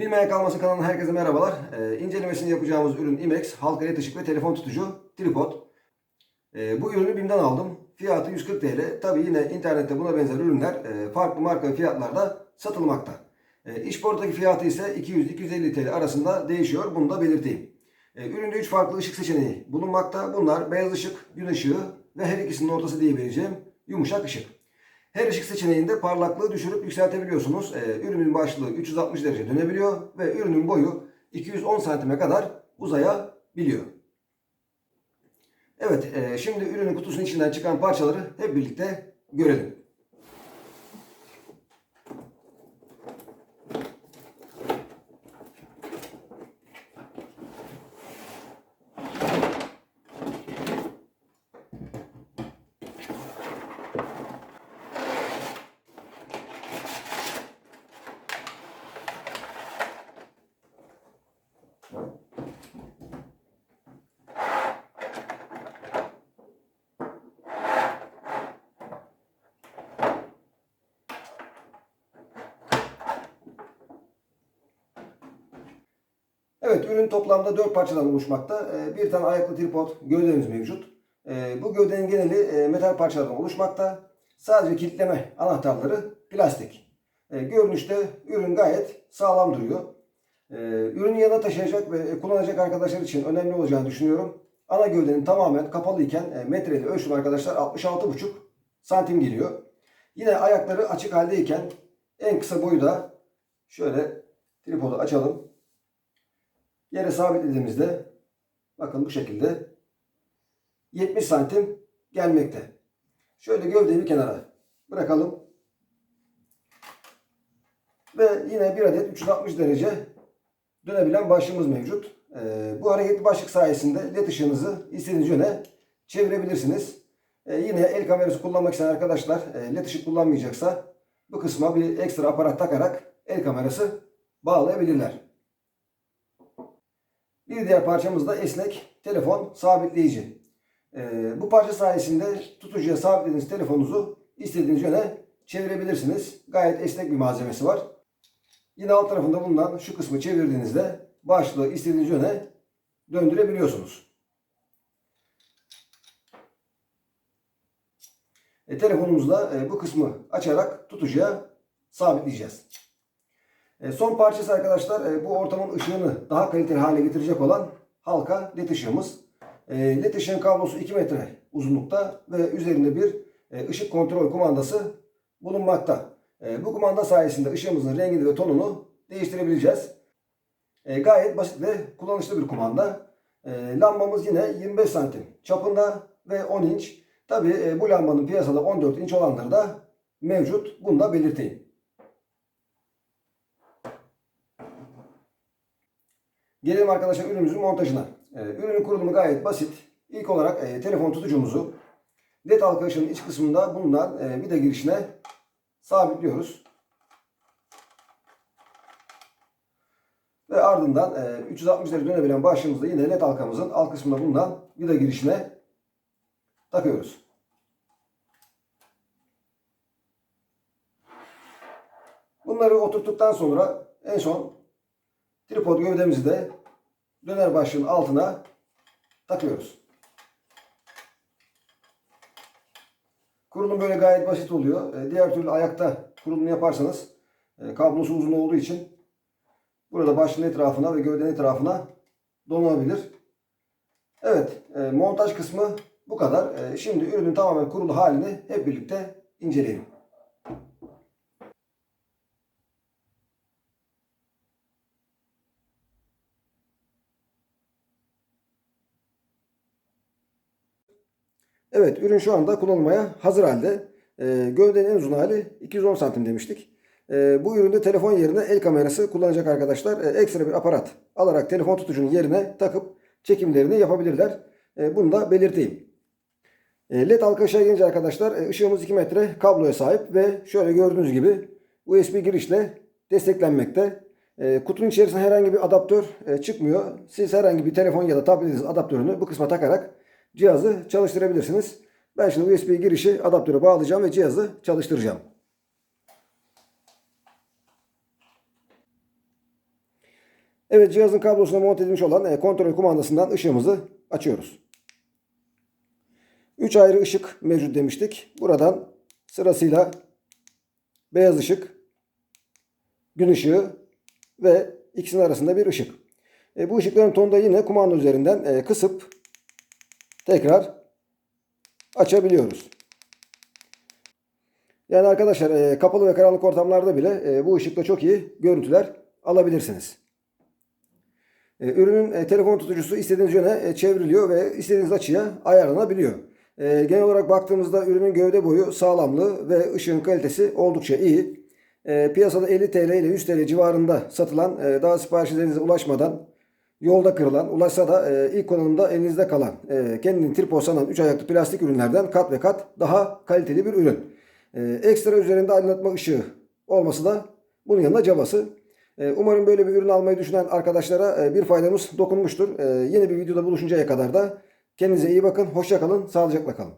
Bilmeyen kalmasın kanalına herkese merhabalar. Ee, incelemesini yapacağımız ürün IMEX halka led ışık ve telefon tutucu tripod. Ee, bu ürünü BİM'den aldım. Fiyatı 140 TL. Tabi yine internette buna benzer ürünler e, farklı marka fiyatlarda satılmakta. E, iş boardaki fiyatı ise 200-250 TL arasında değişiyor. Bunu da belirteyim. E, üründe 3 farklı ışık seçeneği bulunmakta. Bunlar beyaz ışık, gün ışığı ve her ikisinin ortası diyebileceğim yumuşak ışık. Her ışık seçeneğinde parlaklığı düşürüp yükseltebiliyorsunuz. Ee, ürünün başlığı 360 derece dönebiliyor ve ürünün boyu 210 santime kadar uzayabiliyor. Evet, e, şimdi ürünün kutusunun içinden çıkan parçaları hep birlikte görelim. Evet, ürün toplamda 4 parçadan oluşmakta. Ee, Bir tane ayaklı tripod gövdemiz mevcut. Ee, Bu gövdenin geneli e, metal parçalardan oluşmakta. Sadece kilitleme anahtarları plastik. Ee, Görünüşte ürün gayet sağlam duruyor. Ürünü yanına taşıyacak ve kullanacak arkadaşlar için önemli olacağını düşünüyorum. Ana gövdenin tamamen kapalı iken e, metreyle ölçüm arkadaşlar 66,5 santim geliyor. Yine ayakları açık haldeyken en kısa boyu da şöyle tripodu açalım. Yere sabitlediğimizde bakın bu şekilde 70 santim gelmekte. Şöyle gövdeyi bir kenara bırakalım. Ve yine bir adet 360 derece dönebilen başlığımız mevcut. Ee, bu hareketli başlık sayesinde led ışığınızı istediğiniz yöne çevirebilirsiniz. Ee, yine el kamerası kullanmak isteyen arkadaşlar e, led ışık kullanmayacaksa bu kısma bir ekstra aparat takarak el kamerası bağlayabilirler. Bir diğer parçamız da esnek telefon sabitleyici. Ee, bu parça sayesinde tutucuya sabitlediğiniz telefonunuzu istediğiniz yöne çevirebilirsiniz. Gayet esnek bir malzemesi var. Yine alt tarafında bulunan şu kısmı çevirdiğinizde başlığı istediğiniz yöne döndürebiliyorsunuz. E, telefonumuzla e, bu kısmı açarak tutucuya sabitleyeceğiz. E, son parçası arkadaşlar e, bu ortamın ışığını daha kaliteli hale getirecek olan halka led ışığımız. E, led ışığın kablosu 2 metre uzunlukta ve üzerinde bir ışık kontrol kumandası bulunmakta. Bu kumanda sayesinde ışığımızın rengini ve tonunu değiştirebileceğiz. Gayet basit ve kullanışlı bir kumanda. Lambamız yine 25 santim çapında ve 10 inç. Tabi bu lambanın piyasada 14 inç olanları da mevcut. Bunu da belirteyim. Gelelim arkadaşlar ürünümüzün montajına. Ee, ürünün kurulumu gayet basit. İlk olarak e, telefon tutucumuzu led halka ışığının iç kısmında bulunan e, vida girişine sabitliyoruz. Ve ardından e, 360 derece dönebilen başlığımızda yine led halkamızın alt kısmında bulunan vida girişine takıyoruz. Bunları oturttuktan sonra en son tripod gövdemizi de döner başlığın altına takıyoruz. Kurulum böyle gayet basit oluyor. E, Diğer türlü ayakta kurulum yaparsanız e, kablosu uzun olduğu için burada başlığın etrafına ve gövdenin etrafına donabilir. Evet, e, montaj kısmı bu kadar. Şimdi ürünün tamamen kurulu halini hep birlikte inceleyelim. Evet ürün şu anda kullanılmaya hazır halde. Ee, gövdenin en uzun hali 210 santim demiştik. Ee, bu üründe telefon yerine el kamerası kullanacak arkadaşlar. Ee, ekstra bir aparat alarak telefon tutucunun yerine takıp çekimlerini yapabilirler. Ee, bunu da belirteyim. Ee, LED halka ışığa gelince arkadaşlar e, ışığımız 2 metre kabloya sahip ve şöyle gördüğünüz gibi USB girişle desteklenmekte. Ee, kutunun içerisinde herhangi bir adaptör e, çıkmıyor. Siz herhangi bir telefon ya da tabletiniz adaptörünü bu kısma takarak cihazı çalıştırabilirsiniz. Ben şimdi USB girişi adaptöre bağlayacağım ve cihazı çalıştıracağım. Evet cihazın kablosuna monte edilmiş olan e, kontrol kumandasından ışığımızı açıyoruz. 3 ayrı ışık mevcut demiştik. Buradan sırasıyla beyaz ışık, gün ışığı ve ikisinin arasında bir ışık. E, bu ışıkların tonu da yine kumanda üzerinden e, kısıp tekrar açabiliyoruz. Yani arkadaşlar e, kapalı ve karanlık ortamlarda bile e, bu ışıkla çok iyi görüntüler alabilirsiniz. E, ürünün telefon tutucusu istediğiniz yöne çevriliyor ve istediğiniz açıya ayarlanabiliyor. Genel olarak baktığımızda ürünün gövde boyu, sağlamlığı ve ışığın kalitesi oldukça iyi. Piyasada 50 TL ile 100 TL civarında satılan, daha siparişlerinize ulaşmadan yolda kırılan, ulaşsa da e, ilk konumda elinizde kalan, e, kendini tripod sanan 3 ayaklı plastik ürünlerden kat ve kat daha kaliteli bir ürün. E, ekstra üzerinde aydınlatma ışığı olması da bunun yanında cabası. E, umarım böyle bir ürün almayı düşünen arkadaşlara e, bir faydamız dokunmuştur. E, yeni bir videoda buluşuncaya kadar da kendinize iyi bakın, hoşça kalın, sağlıcakla kalın.